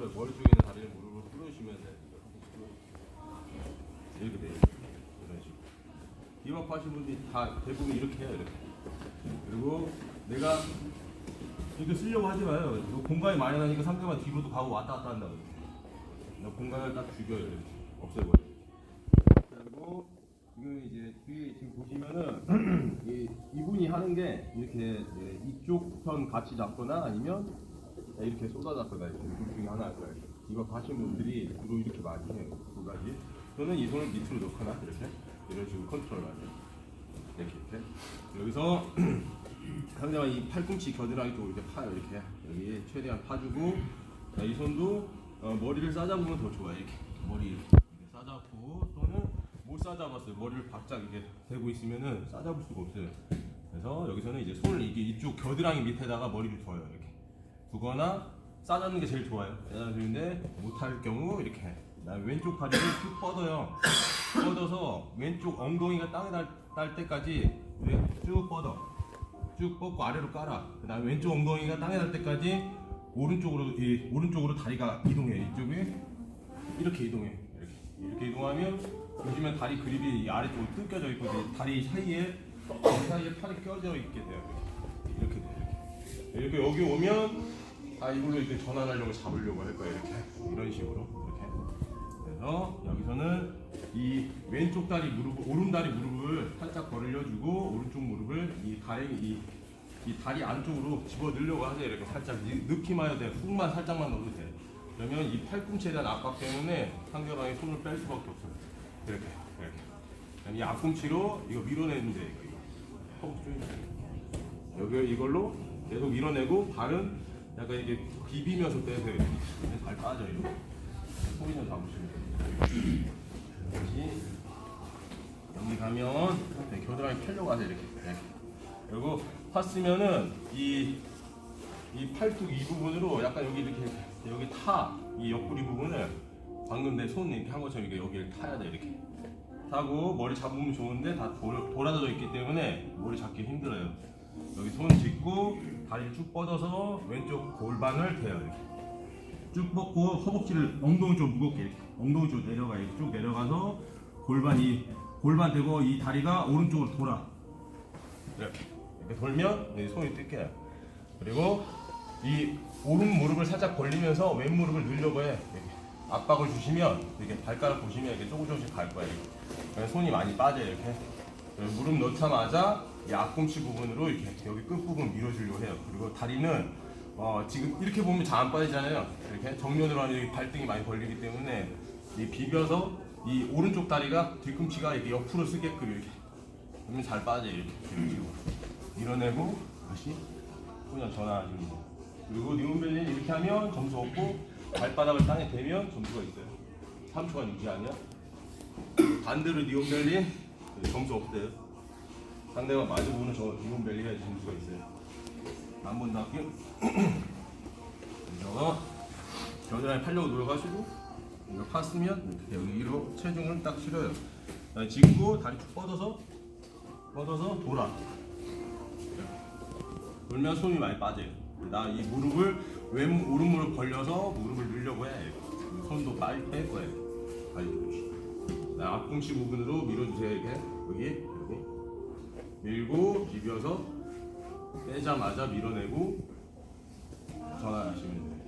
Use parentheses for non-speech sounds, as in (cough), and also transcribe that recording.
풀어 머리 쪽에 있는 다리를 무릎을 풀어주시면 돼. 이렇게 돼. 이런 식으로. 기막 하신 분들이 다 대부분 이렇게 해요. 이렇게. 그리고 내가 이렇게 쓰려고 하지 마요. 이거 공간이 나니까 상대방 뒤로도 가고 왔다 갔다 한다고. 나 공간을 딱 죽여요. 이렇게. 없애버려. 그리고 지금 이제 뒤에 지금 보시면은 (clears throat) 이, 이분이 하는 게 이렇게 이쪽 편 같이 잡거나 아니면 이렇게 쏟아잡거나 이렇게 둘 중에 하나일 거예요. 이거 하신 분들이 주로 이렇게 많이 해요. 두 가지. 저는 이 손을 밑으로 넣거나 이렇게 이런 식으로 컨트롤 많이 해요. 이렇게 이렇게. 여기서 (clears throat) 상대방 이 팔꿈치 겨드랑이 쪽으로 이렇게 파요. 이렇게 여기 최대한 파주고 자, 이 손도 어, 머리를 싸잡으면 더 좋아요. 이렇게 머리 이렇게 싸잡고 또는 못 싸잡았어요. 머리를 바짝 이게 대고 있으면은 싸잡을 수가 없어요. 그래서 여기서는 이제 손을 이게 이쪽 겨드랑이 밑에다가 머리를 둬요. 이렇게 두거나 싸잡는 게 제일 좋아요. 싸잡는데 못할 경우 이렇게 그다음에 왼쪽 다리를 쭉 뻗어요. 뻗어서 왼쪽 엉덩이가 땅에 닿, 닿을 때까지 쭉 뻗어. 쭉 뻗고 아래로 깔아. 그다음에 왼쪽 엉덩이가 땅에 닿을 때까지 오른쪽으로 이 오른쪽으로 다리가 이동해. 이쪽에 이렇게 이동해. 이렇게 이렇게 이동하면 보시면 다리 그립이 이 아래쪽으로 뜯겨져 있고 다리 사이에 다리 사이에 팔이 껴져 있게 돼요. 이렇게. 이렇게 이렇게 여기 오면 아 이걸로 이렇게 전환하려고 잡으려고 할 거예요. 이렇게 이런 식으로 이렇게. 그래서 여기서는 이 왼쪽 다리 무릎, 오른 다리 무릎을 살짝 벌려주고 오른쪽 무릎을 이 다리 이, 이 다리 안쪽으로 집어 넣으려고 하세요. 이렇게 살짝 이- 넣기만 해도 돼. 훅만 살짝만 넣어도 돼. 그러면 이 팔꿈치에 대한 압박 때문에 상대방이 손을 뺄 수밖에 없어요. 이렇게 이렇게. 이 앞꿈치로 이거 밀어내면 돼. 이거 이거. 허벅지 조임. 여기 이걸로 계속 밀어내고 발은 약간 이게 비비면서 빼세요. 발 빠져 이렇게. 소리는 잡으시면 돼요. 다시 여기 가면 네, 겨드랑이 하세요 이렇게. 이렇게. 그리고 팠으면은 이, 이 팔뚝 이 부분으로 약간 여기 이렇게 여기 타 이 옆구리 부분을 방금 내 손 이렇게 한 것처럼 이렇게 여기를 타야 돼 이렇게 타고 머리 잡으면 좋은데 다 돌, 돌아져 있기 때문에 머리 잡기 힘들어요. 여기 손 짚고 다리를 쭉 뻗어서 왼쪽 골반을 대요 이렇게. 쭉 뻗고 허벅지를 엉덩이 좀 무겁게 이렇게 엉덩이 쪽 내려가 이렇게 쭉 내려가서 골반 이 골반 대고 이 다리가 오른쪽으로 돌아. 이렇게 이렇게 돌면 이 손이 뜯겨요. 그리고 이 오른 무릎을 살짝 벌리면서 왼 무릎을 늘려고 해. 압박을 주시면 이렇게 발가락 보시면 이렇게 조금 조금씩 갈 거예요. 손이 많이 빠져요 이렇게. 무릎 넣자마자 이 앞꿈치 부분으로 이렇게 여기 끝 부분 밀어주려고 해요 그리고 다리는 어, 지금 이렇게 보면 잘 안 빠지잖아요. 이렇게 정면으로 하면 여기 발등이 많이 벌리기 때문에 이 비벼서 이 오른쪽 다리가 뒤꿈치가 이렇게 옆으로 쓰게끔 이렇게 그러면 잘 빠져요. 이렇게 식으로 밀어내고 다시 그냥 돼요. 그리고 니온벨리 이렇게 하면 점수 없고 발바닥을 땅에 대면 점수가 있어요. 3초간 유지하면 반대로 니온벨리 점수 없대요. 상대가 마주보는 저 니온벨리 해야지 점수가 있어요. 한번더 할게요. (clears throat) 이거 겨드랑이 팔려고 들어가시고 이거 팠으면 여기로 체중을 딱 실어요. 그다음에 짚고 다리 쭉 뻗어서 뻗어서 돌아. 돌면 손이 많이 빠져요. 나 이 무릎을 왼 오른 무릎 벌려서 무릎을 늘려고 해. 손도 빨리 뺄 거예요. 다리 나 앞꿈치 부분으로 밀어주세요. 여기 여기 밀고 비벼서 빼자마자 밀어내고 전환하시면 돼요.